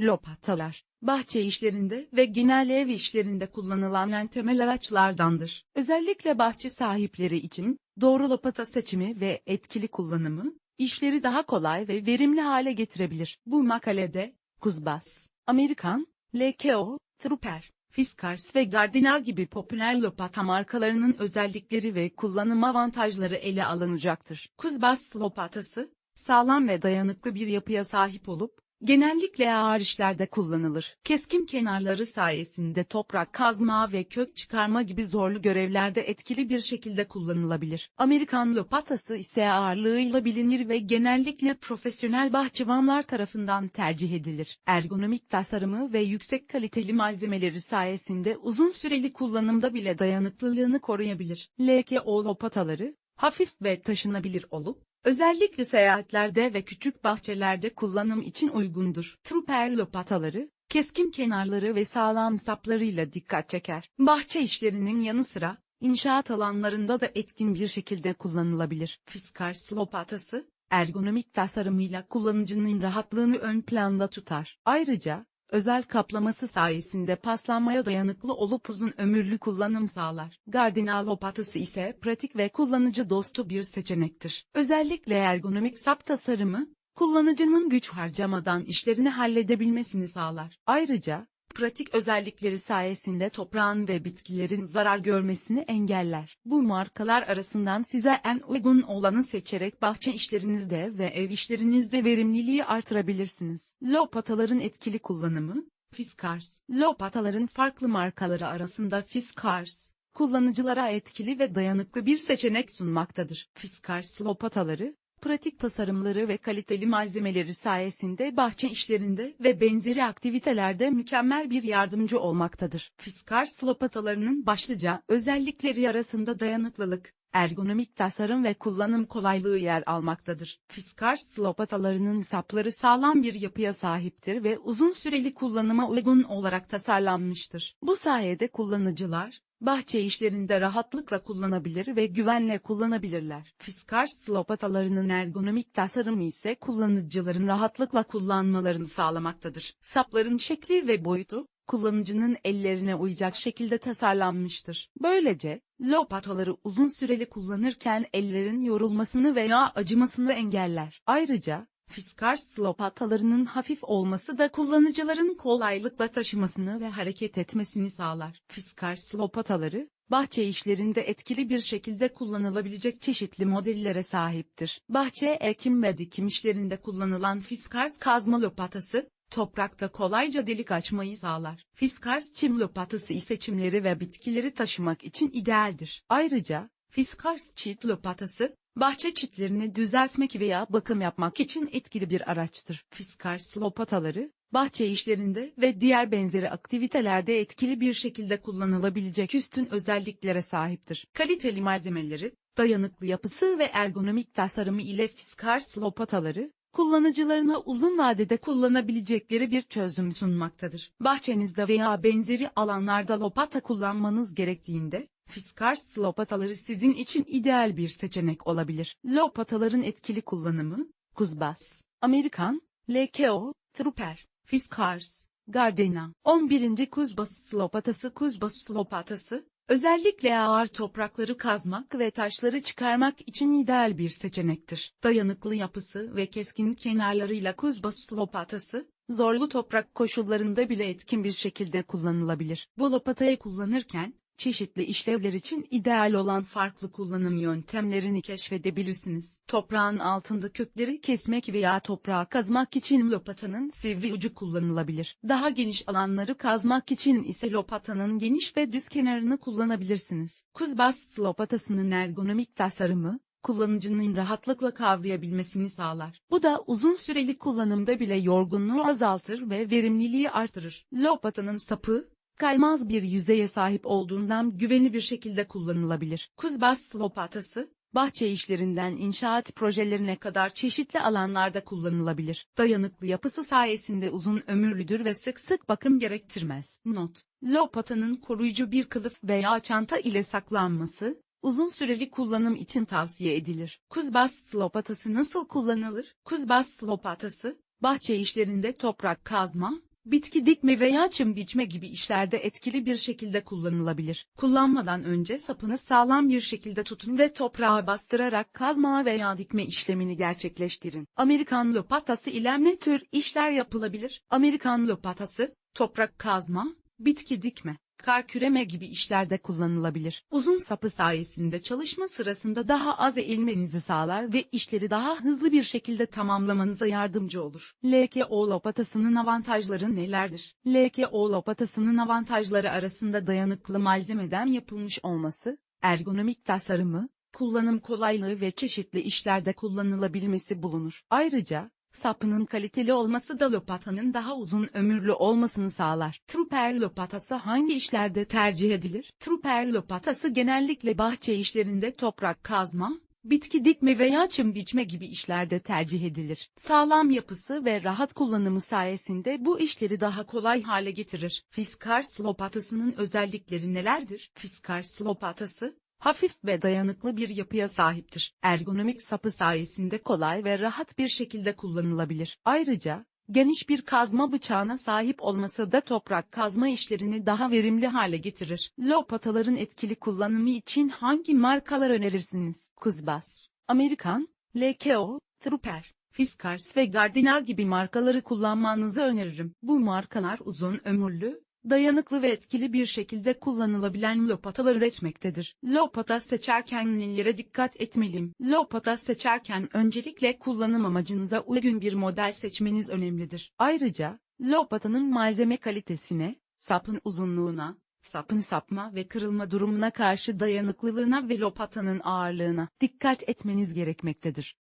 Lopatalar, bahçe işlerinde ve genel ev işlerinde kullanılan en temel araçlardandır. Özellikle bahçe sahipleri için, doğru lopata seçimi ve etkili kullanımı, işleri daha kolay ve verimli hale getirebilir. Bu makalede, Kuzbas, Amerikan, LKO, Trooper, Fiskars ve Gardinal gibi popüler lopata markalarının özellikleri ve kullanım avantajları ele alınacaktır. Kuzbas lopatası, sağlam ve dayanıklı bir yapıya sahip olup, genellikle ağır işlerde kullanılır. Keskin kenarları sayesinde toprak kazma ve kök çıkarma gibi zorlu görevlerde etkili bir şekilde kullanılabilir. Amerikan lopatası ise ağırlığıyla bilinir ve genellikle profesyonel bahçıvanlar tarafından tercih edilir. Ergonomik tasarımı ve yüksek kaliteli malzemeleri sayesinde uzun süreli kullanımda bile dayanıklılığını koruyabilir. LKO lopataları, hafif ve taşınabilir olup, Özellikle seyahatlerde ve küçük bahçelerde kullanım için uygundur. Trooper lopataları, keskin kenarları ve sağlam saplarıyla dikkat çeker. Bahçe işlerinin yanı sıra, inşaat alanlarında da etkin bir şekilde kullanılabilir. Fiskars lopatası, ergonomik tasarımıyla kullanıcının rahatlığını ön planda tutar. Ayrıca, özel kaplaması sayesinde paslanmaya dayanıklı olup uzun ömürlü kullanım sağlar. Gardinal lopatası ise pratik ve kullanıcı dostu bir seçenektir. Özellikle ergonomik sap tasarımı, kullanıcının güç harcamadan işlerini halledebilmesini sağlar. Ayrıca, pratik özellikleri sayesinde toprağın ve bitkilerin zarar görmesini engeller. Bu markalar arasından size en uygun olanı seçerek bahçe işlerinizde ve ev işlerinizde verimliliği artırabilirsiniz. Lopataların etkili kullanımı, Fiskars. Lopataların farklı markaları arasında Fiskars, kullanıcılara etkili ve dayanıklı bir seçenek sunmaktadır. Fiskars lopataları, pratik tasarımları ve kaliteli malzemeleri sayesinde bahçe işlerinde ve benzeri aktivitelerde mükemmel bir yardımcı olmaktadır. Fiskars lopatalarının başlıca özellikleri arasında dayanıklılık, ergonomik tasarım ve kullanım kolaylığı yer almaktadır. Fiskars lopatalarının sapları sağlam bir yapıya sahiptir ve uzun süreli kullanıma uygun olarak tasarlanmıştır. Bu sayede kullanıcılar, bahçe işlerinde rahatlıkla kullanabilir ve güvenle kullanabilirler. Fiskars lopatalarının ergonomik tasarımı ise kullanıcıların rahatlıkla kullanmalarını sağlamaktadır. Sapların şekli ve boyutu, kullanıcının ellerine uyacak şekilde tasarlanmıştır. Böylece, lopataları uzun süreli kullanırken ellerin yorulmasını veya acımasını engeller. Ayrıca, Fiskars lopatalarının hafif olması da kullanıcıların kolaylıkla taşımasını ve hareket etmesini sağlar. Fiskars lopataları, bahçe işlerinde etkili bir şekilde kullanılabilecek çeşitli modellere sahiptir. Bahçe ekim ve dikim işlerinde kullanılan Fiskars kazma lopatası, toprakta kolayca delik açmayı sağlar. Fiskars çim lopatası ise çimleri ve bitkileri taşımak için idealdir. Ayrıca, Fiskars çit lopatası, bahçe çitlerini düzeltmek veya bakım yapmak için etkili bir araçtır. Fiskars lopataları, bahçe işlerinde ve diğer benzeri aktivitelerde etkili bir şekilde kullanılabilecek üstün özelliklere sahiptir. Kaliteli malzemeleri, dayanıklı yapısı ve ergonomik tasarımı ile Fiskars lopataları, kullanıcılarına uzun vadede kullanabilecekleri bir çözüm sunmaktadır. Bahçenizde veya benzeri alanlarda lopata kullanmanız gerektiğinde, Fiskars lopataları sizin için ideal bir seçenek olabilir. Lopataların etkili kullanımı, Kuzbas, Amerikan, LKO, Trooper, Fiskars, Gardena. 11. Kuzbas lopatası Kuzbas lopatası, özellikle ağır toprakları kazmak ve taşları çıkarmak için ideal bir seçenektir. Dayanıklı yapısı ve keskin kenarlarıyla Kuzbas lopatası, zorlu toprak koşullarında bile etkin bir şekilde kullanılabilir. Bu lopatayı kullanırken, çeşitli işlevler için ideal olan farklı kullanım yöntemlerini keşfedebilirsiniz. Toprağın altında kökleri kesmek veya toprağı kazmak için lopatanın sivri ucu kullanılabilir. Daha geniş alanları kazmak için ise lopatanın geniş ve düz kenarını kullanabilirsiniz. Kuzbas lopatasının ergonomik tasarımı, kullanıcının rahatlıkla kavrayabilmesini sağlar. Bu da uzun süreli kullanımda bile yorgunluğu azaltır ve verimliliği artırır. Lopatanın sapı, kaymaz bir yüzeye sahip olduğundan güvenli bir şekilde kullanılabilir. Kuzbas lopatası, bahçe işlerinden inşaat projelerine kadar çeşitli alanlarda kullanılabilir. Dayanıklı yapısı sayesinde uzun ömürlüdür ve sık sık bakım gerektirmez. Not: Lopatanın koruyucu bir kılıf veya çanta ile saklanması, uzun süreli kullanım için tavsiye edilir. Kuzbas lopatası nasıl kullanılır? Kuzbas lopatası, bahçe işlerinde toprak kazma, bitki dikme veya çim biçme gibi işlerde etkili bir şekilde kullanılabilir. Kullanmadan önce sapını sağlam bir şekilde tutun ve toprağa bastırarak kazma veya dikme işlemini gerçekleştirin. Amerikan lopatası ile ne tür işler yapılabilir? Amerikan lopatası, toprak kazma, bitki dikme, kar küreme gibi işlerde kullanılabilir. Uzun sapı sayesinde çalışma sırasında daha az eğilmenizi sağlar ve işleri daha hızlı bir şekilde tamamlamanıza yardımcı olur. LKO lopatasının avantajları nelerdir? LKO lopatasının avantajları arasında dayanıklı malzemeden yapılmış olması, ergonomik tasarımı, kullanım kolaylığı ve çeşitli işlerde kullanılabilmesi bulunur. Ayrıca, Sapının kaliteli olması da lopatanın daha uzun ömürlü olmasını sağlar. Trooper lopatası hangi işlerde tercih edilir? Trooper lopatası genellikle bahçe işlerinde toprak kazma, bitki dikme veya çim biçme gibi işlerde tercih edilir. Sağlam yapısı ve rahat kullanımı sayesinde bu işleri daha kolay hale getirir. Fiskars lopatasının özellikleri nelerdir? Fiskars lopatası, hafif ve dayanıklı bir yapıya sahiptir. Ergonomik sapı sayesinde kolay ve rahat bir şekilde kullanılabilir. Ayrıca, geniş bir kazma bıçağına sahip olması da toprak kazma işlerini daha verimli hale getirir. Lopataların etkili kullanımı için hangi markalar önerirsiniz? Kuzbas, Amerikan, LKO, Trooper, Fiskars ve Gardiner gibi markaları kullanmanızı öneririm. Bu markalar uzun ömürlü, dayanıklı ve etkili bir şekilde kullanılabilen lopatalar üretmektedir. Lopata seçerken nelere dikkat etmeliyim? Lopata seçerken öncelikle kullanım amacınıza uygun bir model seçmeniz önemlidir. Ayrıca, lopatanın malzeme kalitesine, sapın uzunluğuna, sapın sapma ve kırılma durumuna karşı dayanıklılığına ve lopatanın ağırlığına dikkat etmeniz gerekmektedir.